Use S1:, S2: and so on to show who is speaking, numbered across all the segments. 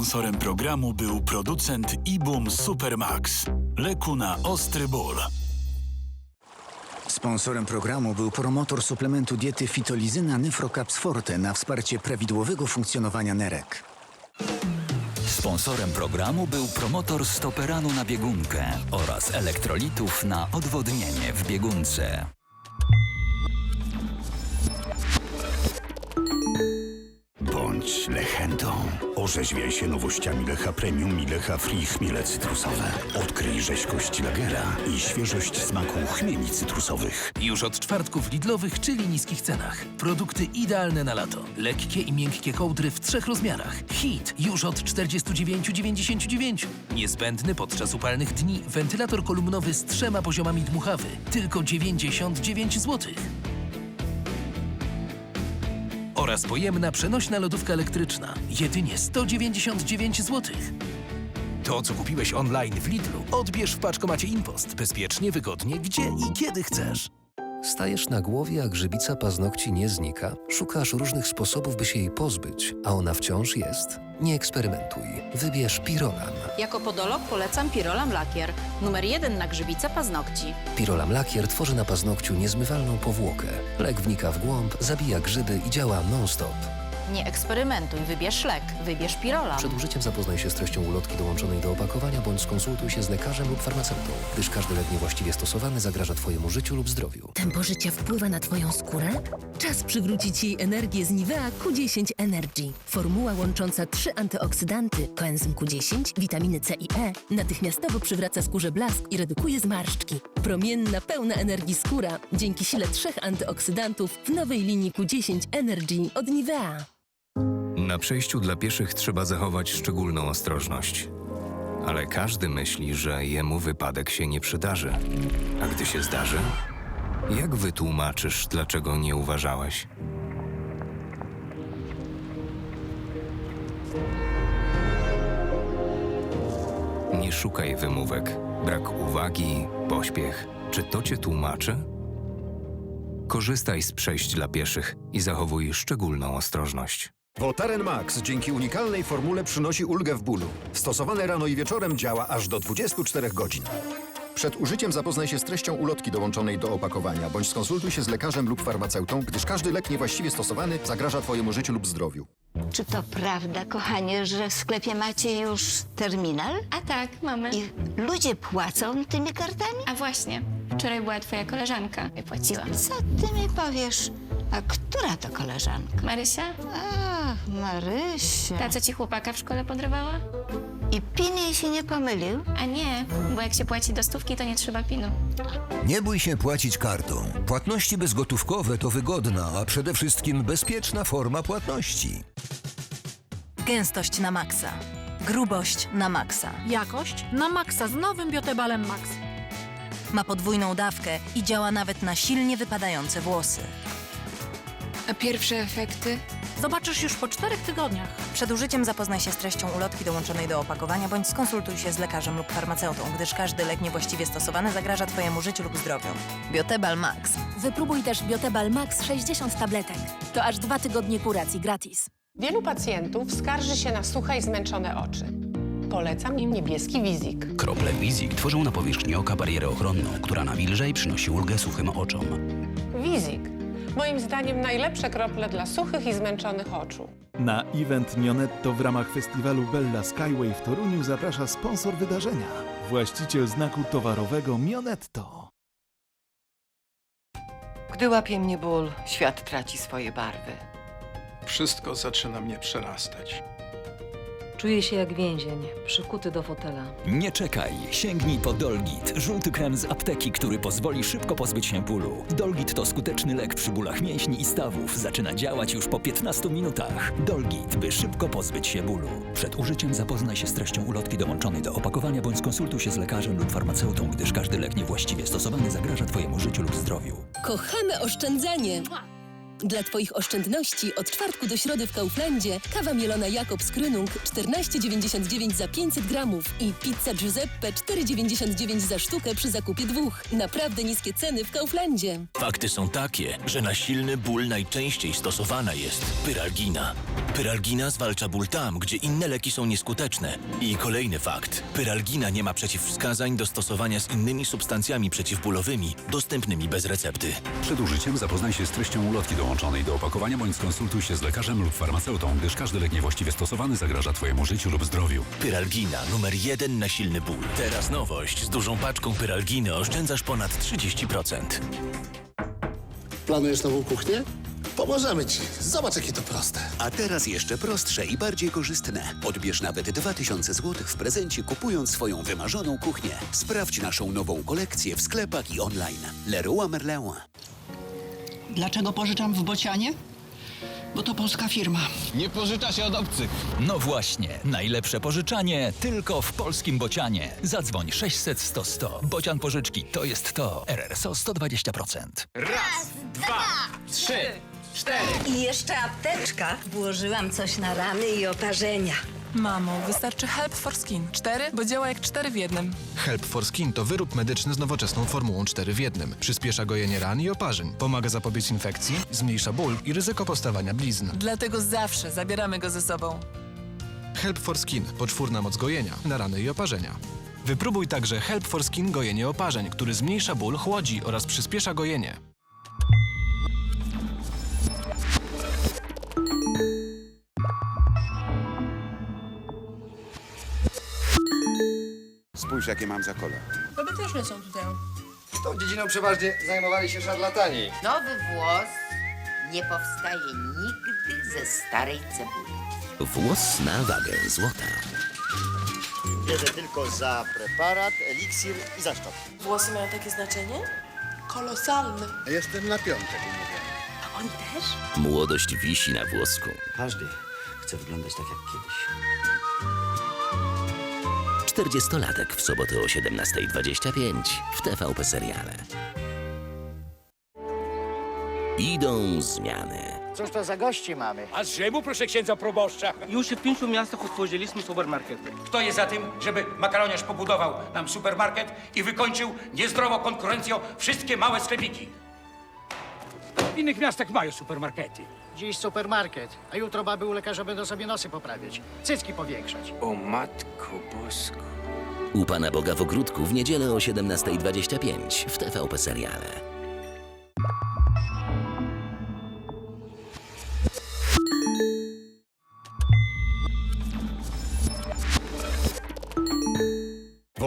S1: Sponsorem programu był producent Ibum Supermax. Leku na ostry ból.
S2: Sponsorem programu był promotor suplementu diety fitolizyna Nefrocaps Forte na wsparcie prawidłowego funkcjonowania nerek.
S3: Sponsorem programu był promotor stoperanu na biegunkę oraz elektrolitów na odwodnienie w biegunce.
S4: Legendą. Orzeźwiaj się nowościami Lecha Premium i Lecha Free chmiele cytrusowe. Odkryj rzeźkość lagera i świeżość smaku chmieli cytrusowych.
S5: Już od czwartków Lidlowych, czyli niskich cenach. Produkty idealne na lato. Lekkie i miękkie kołdry w trzech rozmiarach. Hit już od 49,99. Niezbędny podczas upalnych dni wentylator kolumnowy z trzema poziomami dmuchawy. Tylko 99 zł. Oraz pojemna przenośna lodówka elektryczna. Jedynie 199 zł. To, co kupiłeś online w Lidlu, odbierz w paczkomacie Impost. Bezpiecznie, wygodnie, gdzie i kiedy chcesz.
S6: Stajesz na głowie, a grzybica paznokci nie znika. Szukasz różnych sposobów, by się jej pozbyć, a ona wciąż jest. Nie eksperymentuj. Wybierz Pirolam.
S7: Jako podolog polecam Pirolam Lakier. Numer jeden na grzybice paznokci.
S6: Pirolam lakier tworzy na paznokciu niezmywalną powłokę. Lek wnika w głąb, zabija grzyby i działa non-stop.
S7: Nie eksperymentuj, wybierz lek. Wybierz Pirolam.
S6: Przed użyciem zapoznaj się z treścią ulotki dołączonej do opakowania bądź skonsultuj się z lekarzem lub farmaceutą, gdyż każdy lek niewłaściwie stosowany zagraża Twojemu życiu lub zdrowiu.
S8: Tempo życia wpływa na Twoją skórę? Czas przywrócić jej energię z Nivea Q10 Energy. Formuła łącząca trzy antyoksydanty, koenzym Q10, witaminy C i E natychmiastowo przywraca skórze blask i redukuje zmarszczki. Promienna, pełna energii skóra dzięki sile trzech antyoksydantów w nowej linii Q10 Energy od Nivea.
S9: Na przejściu dla pieszych trzeba zachować szczególną ostrożność. Ale każdy myśli, że jemu wypadek się nie przydarzy. A gdy się zdarzy, jak wytłumaczysz, dlaczego nie uważałeś? Nie szukaj wymówek, brak uwagi, pośpiech. Czy to cię tłumaczy? Korzystaj z przejść dla pieszych i zachowuj szczególną ostrożność.
S10: Wotaren Max dzięki unikalnej formule przynosi ulgę w bólu. Stosowane rano i wieczorem działa aż do 24 godzin. Przed użyciem zapoznaj się z treścią ulotki dołączonej do opakowania, bądź skonsultuj się z lekarzem lub farmaceutą, gdyż każdy lek niewłaściwie stosowany zagraża Twojemu życiu lub zdrowiu.
S11: Czy to prawda, kochanie, że w sklepie macie już terminal?
S12: A tak, mamy.
S11: I ludzie płacą tymi kartami?
S12: A właśnie, wczoraj była twoja koleżanka i płaciła.
S11: Co ty mi powiesz? A która to koleżanka?
S12: Marysia?
S11: Ach, Marysia.
S12: Ta, co ci chłopaka w szkole podrywała?
S11: I pin jej się nie pomylił?
S12: A nie, bo jak się płaci do stówki, to nie trzeba pinu.
S13: Nie bój się płacić kartą. Płatności bezgotówkowe to wygodna, a przede wszystkim bezpieczna forma płatności.
S8: Gęstość na maksa. Grubość na maksa.
S14: Jakość na maksa z nowym Biotebalem Max.
S8: Ma podwójną dawkę i działa nawet na silnie wypadające włosy.
S12: A pierwsze efekty?
S14: Zobaczysz już po czterech tygodniach.
S8: Przed użyciem zapoznaj się z treścią ulotki dołączonej do opakowania bądź skonsultuj się z lekarzem lub farmaceutą, gdyż każdy lek niewłaściwie stosowany zagraża Twojemu życiu lub zdrowiu. Biotebal Max.
S14: Wypróbuj też Biotebal Max 60 tabletek. To aż dwa tygodnie kuracji gratis.
S15: Wielu pacjentów skarży się na suche i zmęczone oczy. Polecam im niebieski wizik.
S16: Krople Wizik tworzą na powierzchni oka barierę ochronną, która nawilża i przynosi ulgę suchym oczom.
S15: Wizik. Moim zdaniem najlepsze krople dla suchych i zmęczonych oczu.
S17: Na event Nionetto w ramach festiwalu Bella Skyway w Toruniu zaprasza sponsor wydarzenia. Właściciel znaku towarowego Mionetto.
S18: Gdy łapie mnie ból, świat traci swoje barwy.
S19: Wszystko zaczyna mnie przerastać.
S20: Czuję się jak więzień, przykuty do fotela.
S3: Nie czekaj, sięgnij po Dolgit, żółty krem z apteki, który pozwoli szybko pozbyć się bólu. Dolgit to skuteczny lek przy bólach mięśni i stawów. Zaczyna działać już po 15 minutach. Dolgit, by szybko pozbyć się bólu. Przed użyciem zapoznaj się z treścią ulotki dołączonej do opakowania bądź skonsultuj się z lekarzem lub farmaceutą, gdyż każdy lek niewłaściwie stosowany zagraża Twojemu życiu lub zdrowiu.
S8: Kochamy oszczędzanie! Dla Twoich oszczędności od czwartku do środy w Kauflandzie kawa mielona Jakobs Krynung 14,99 za 500 gramów i pizza Giuseppe 4,99 za sztukę przy zakupie dwóch. Naprawdę niskie ceny w Kauflandzie.
S21: Fakty są takie, że na silny ból najczęściej stosowana jest pyralgina. Pyralgina zwalcza ból tam, gdzie inne leki są nieskuteczne. I kolejny fakt. Pyralgina nie ma przeciwwskazań do stosowania z innymi substancjami przeciwbólowymi dostępnymi bez recepty.
S4: Przed użyciem zapoznaj się z treścią ulotki dołączonej do opakowania bądź skonsultuj się z lekarzem lub farmaceutą, gdyż każdy lek niewłaściwie stosowany zagraża Twojemu życiu lub zdrowiu.
S21: Pyralgina numer jeden na silny ból. Teraz nowość. Z dużą paczką pyralginy oszczędzasz ponad 30%.
S22: Planujesz nową kuchnię? Pomożemy Ci. Zobacz, jakie to proste.
S13: A teraz jeszcze prostsze i bardziej korzystne. Odbierz nawet 2000 zł w prezencie kupując swoją wymarzoną kuchnię. Sprawdź naszą nową kolekcję w sklepach i online. Leroy Merlin.
S23: Dlaczego pożyczam w Bocianie? Bo to polska firma.
S21: Nie pożycza się od obcych.
S3: No właśnie, najlepsze pożyczanie tylko w polskim bocianie. Zadzwoń 600 100 100. Bocian pożyczki to jest to. RRSO 120%.
S24: Raz, dwa, trzy, cztery.
S25: I jeszcze apteczka. Włożyłam coś na rany i oparzenia.
S26: Mamo, wystarczy Help for Skin. Cztery, bo działa jak cztery w jednym.
S15: Help for Skin to wyrób medyczny z nowoczesną formułą 4 w 1. Przyspiesza gojenie ran i oparzeń, pomaga zapobiec infekcji, zmniejsza ból i ryzyko powstawania blizn.
S26: Dlatego zawsze zabieramy go ze sobą.
S15: Help for Skin poczwórna moc gojenia na rany i oparzenia. Wypróbuj także Help for Skin gojenie oparzeń, który zmniejsza ból, chłodzi oraz przyspiesza gojenie.
S27: Spójrz, jakie mam za kolor.
S26: Tobie też lecą tutaj.
S18: Tą dziedziną przeważnie zajmowali się szarlatani.
S28: Nowy włos nie powstaje nigdy ze starej cebuli.
S12: Włos na wagę złota.
S18: Bierze tylko za preparat, eliksir i za szczotkę.
S26: Włosy mają takie znaczenie? Kolosalne.
S18: Jestem na piątek umówiony.
S26: A oni też?
S12: Młodość wisi na włosku.
S18: Każdy chce wyglądać tak jak kiedyś.
S12: 40-latek w sobotę o 17.25 w TVP Seriale. Idą zmiany.
S18: Cóż to za gości mamy?
S29: A z czemu, proszę księdza proboszcza?
S30: Już w pięciu miastach otworzyliśmy supermarkety.
S29: Kto jest za tym, żeby makaroniarz pobudował nam supermarket i wykończył niezdrową konkurencją wszystkie małe sklepiki? W innych miastach mają supermarkety.
S18: Dziś supermarket, a jutro baby u lekarza będą sobie nosy poprawiać, cycki powiększać.
S29: O matko bosko.
S12: U Pana Boga w ogródku w niedzielę o 17.25 w TVP Seriale.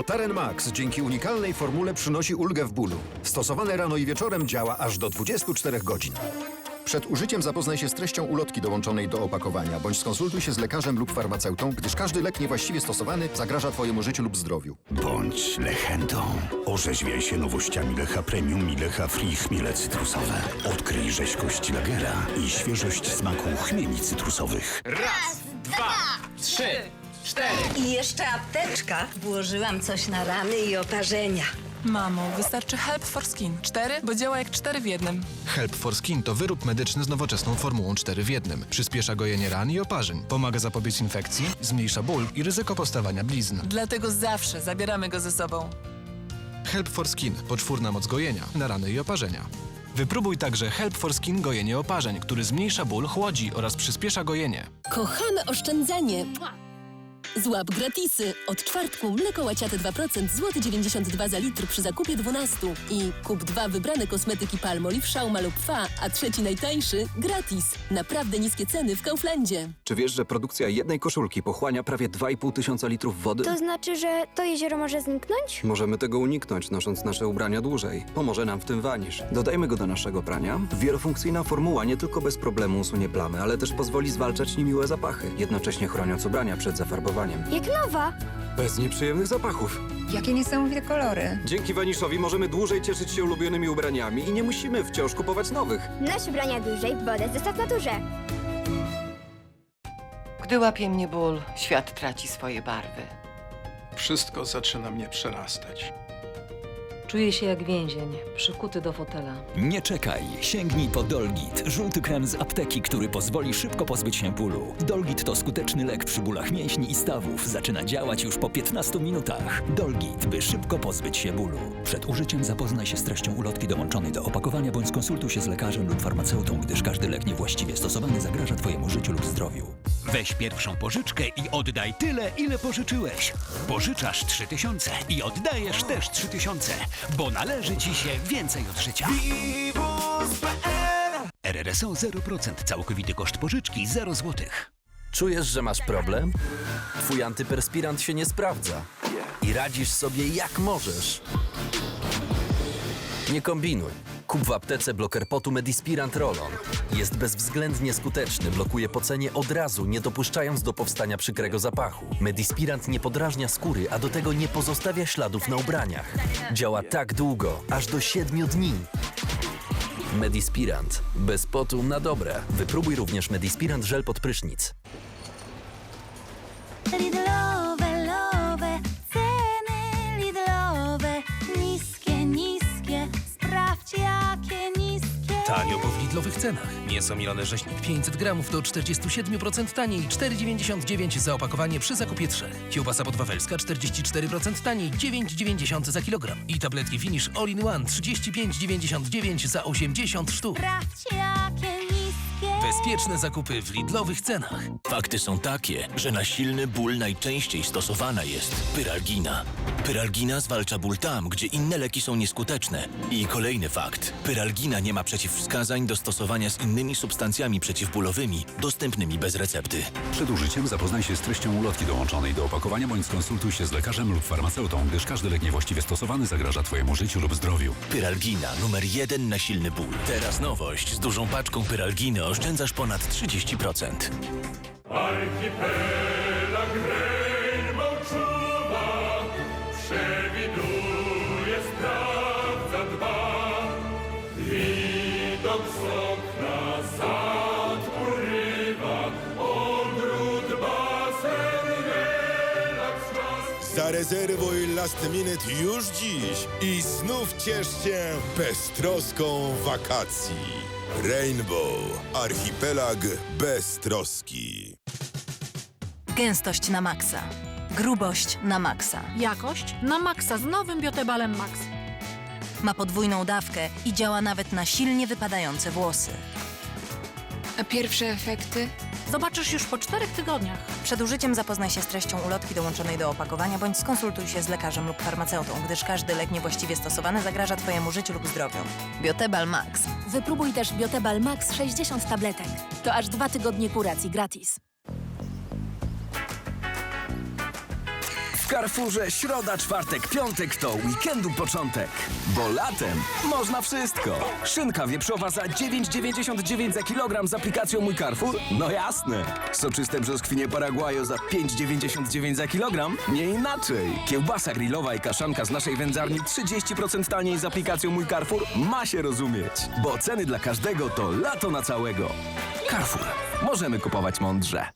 S10: Wotaren Max dzięki unikalnej formule przynosi ulgę w bólu. Stosowane rano i wieczorem działa aż do 24 godzin. Przed użyciem zapoznaj się z treścią ulotki dołączonej do opakowania, bądź skonsultuj się z lekarzem lub farmaceutą, gdyż każdy lek niewłaściwie stosowany zagraża Twojemu życiu lub zdrowiu.
S4: Bądź legendą. Orzeźwiaj się nowościami Lecha Premium i Lecha Free chmiele cytrusowe. Odkryj rzeźkość lagera i świeżość smaku chmieli cytrusowych.
S24: Raz, dwa, trzy, cztery.
S25: I jeszcze apteczka. Włożyłam coś na rany i oparzenia.
S26: Mamo, wystarczy Help for Skin. Cztery, bo działa jak cztery w jednym.
S15: Help for Skin to wyrób medyczny z nowoczesną formułą 4 w 1. Przyspiesza gojenie ran i oparzeń, pomaga zapobiec infekcji, zmniejsza ból i ryzyko powstawania blizn.
S26: Dlatego zawsze zabieramy go ze sobą.
S15: Help for Skin poczwórna moc gojenia na rany i oparzenia. Wypróbuj także Help for Skin gojenie oparzeń, który zmniejsza ból, chłodzi oraz przyspiesza gojenie.
S8: Kochamy oszczędzanie! Złap gratisy. Od czwartku mleko łaciate 2%, złoty 92 za litr przy zakupie 12. I kup dwa wybrane kosmetyki Palmolive, Szauma lub Fa, a trzeci najtańszy gratis. Naprawdę niskie ceny w Kauflandzie.
S31: Czy wiesz, że produkcja jednej koszulki pochłania prawie 2,5 tysiąca litrów wody?
S25: To znaczy, że to jezioro może zniknąć?
S31: Możemy tego uniknąć, nosząc nasze ubrania dłużej. Pomoże nam w tym wanisz. Dodajmy go do naszego prania. Wielofunkcyjna formuła nie tylko bez problemu usunie plamy, ale też pozwoli zwalczać niemiłe zapachy, jednocześnie chroniąc ubrania przed zafarbowaniem.
S25: Jak nowa.
S31: Bez nieprzyjemnych zapachów.
S25: Jakie niesamowite kolory.
S31: Dzięki waniszowi możemy dłużej cieszyć się ulubionymi ubraniami i nie musimy wciąż kupować nowych.
S25: Noś ubrania dłużej, wodę zostaw w naturze.
S18: Gdy łapie mnie ból, świat traci swoje barwy.
S15: Wszystko zaczyna mnie przerastać.
S7: Czuję się jak więzień, przykuty do fotela.
S3: Nie czekaj, sięgnij po Dolgit, żółty krem z apteki, który pozwoli szybko pozbyć się bólu. Dolgit to skuteczny lek przy bólach mięśni i stawów. Zaczyna działać już po 15 minutach. Dolgit, by szybko pozbyć się bólu. Przed użyciem zapoznaj się z treścią ulotki dołączonej do opakowania bądź skonsultuj się z lekarzem lub farmaceutą, gdyż każdy lek niewłaściwie stosowany zagraża Twojemu życiu lub zdrowiu.
S32: Weź pierwszą pożyczkę i oddaj tyle, ile pożyczyłeś. Pożyczasz 3000 i oddajesz też 3000, bo należy ci się więcej od życia. RRSO 0%, całkowity koszt pożyczki 0 zł.
S11: Czujesz, że masz problem? Twój antyperspirant się nie sprawdza. I radzisz sobie jak możesz. Nie kombinuj. Kup w aptece bloker potu Medispirant Roll-On. Jest bezwzględnie skuteczny, blokuje pocenie od razu, nie dopuszczając do powstania przykrego zapachu. Medispirant nie podrażnia skóry, a do tego nie pozostawia śladów na ubraniach. Działa tak długo, aż do 7 dni. Medispirant. Bez potu na dobre. Wypróbuj również Medispirant żel pod prysznic.
S5: Tanio po w Lidlowych cenach. Mięso mielone rzeźnik 500 gramów do 47% taniej, 4,99 za opakowanie przy zakupie 3. Kiełbasa podwawelska 44% taniej, 9,90 za kilogram. I tabletki Finish All in One 35,99 za 80 sztuk.
S25: Niskie.
S5: Bezpieczne zakupy w Lidlowych cenach.
S21: Fakty są takie, że na silny ból najczęściej stosowana jest pyralgina. Pyralgina zwalcza ból tam, gdzie inne leki są nieskuteczne. I kolejny fakt. Pyralgina nie ma przeciwwskazań do stosowania z innymi substancjami przeciwbólowymi dostępnymi bez recepty.
S4: Przed użyciem zapoznaj się z treścią ulotki dołączonej do opakowania bądź skonsultuj się z lekarzem lub farmaceutą, gdyż każdy lek niewłaściwie stosowany zagraża Twojemu życiu lub zdrowiu.
S21: Pyralgina numer jeden na silny ból. Teraz nowość. Z dużą paczką pyralginy oszczędzasz ponad 30%.
S33: Archipelag czas.
S9: Zarezerwuj last minute już dziś i znów ciesz się beztroską wakacji. Rainbow. Archipelag bez troski.
S34: Gęstość na maksa. Grubość na maksa.
S14: Jakość na maksa z nowym Biotebalem Max.
S34: Ma podwójną dawkę i działa nawet na silnie wypadające włosy.
S14: A pierwsze efekty? Zobaczysz już po czterech tygodniach.
S34: Przed użyciem zapoznaj się z treścią ulotki dołączonej do opakowania bądź skonsultuj się z lekarzem lub farmaceutą, gdyż każdy lek niewłaściwie stosowany zagraża Twojemu życiu lub zdrowiu. Biotebal Max.
S14: Wypróbuj też Biotebal Max 60 tabletek. To aż dwa tygodnie kuracji gratis.
S35: Carrefourze środa, czwartek, piątek to weekendu początek. Bo latem można wszystko. Szynka wieprzowa za 9,99 za kilogram z aplikacją Mój Carrefour? No jasne. Soczyste brzoskwinie Paraguajo za 5,99 za kilogram? Nie inaczej. Kiełbasa grillowa i kaszanka z naszej wędzarni 30% taniej z aplikacją Mój Carrefour? Ma się rozumieć. Bo ceny dla każdego to lato na całego. Carrefour. Możemy kupować mądrze.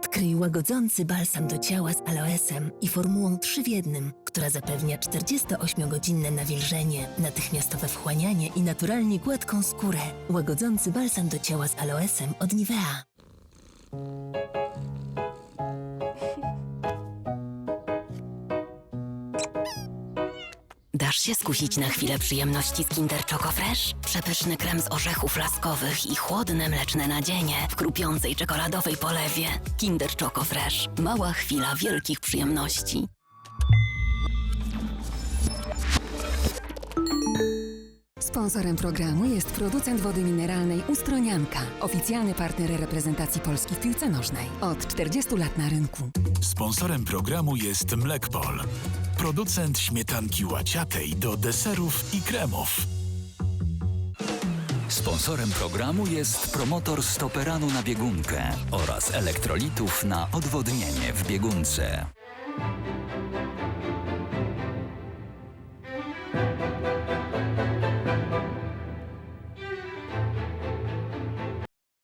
S8: Odkryj łagodzący balsam do ciała z aloesem i formułą 3 w jednym, która zapewnia 48-godzinne nawilżenie, natychmiastowe wchłanianie i naturalnie gładką skórę. Łagodzący balsam do ciała z aloesem od Nivea. Się skusić na chwilę przyjemności z Kinder Choco Fresh? Przepyszny krem z orzechów laskowych i chłodne mleczne nadzienie w krupiącej czekoladowej polewie. Kinder Choco Fresh. Mała chwila wielkich przyjemności.
S17: Sponsorem programu jest producent wody mineralnej Ustronianka, oficjalny partner reprezentacji Polski w piłce nożnej. Od 40 lat na rynku.
S1: Sponsorem programu jest Mlekpol, producent śmietanki łaciatej do deserów i kremów.
S3: Sponsorem programu jest promotor stoperanu na biegunkę oraz elektrolitów na odwodnienie w biegunce.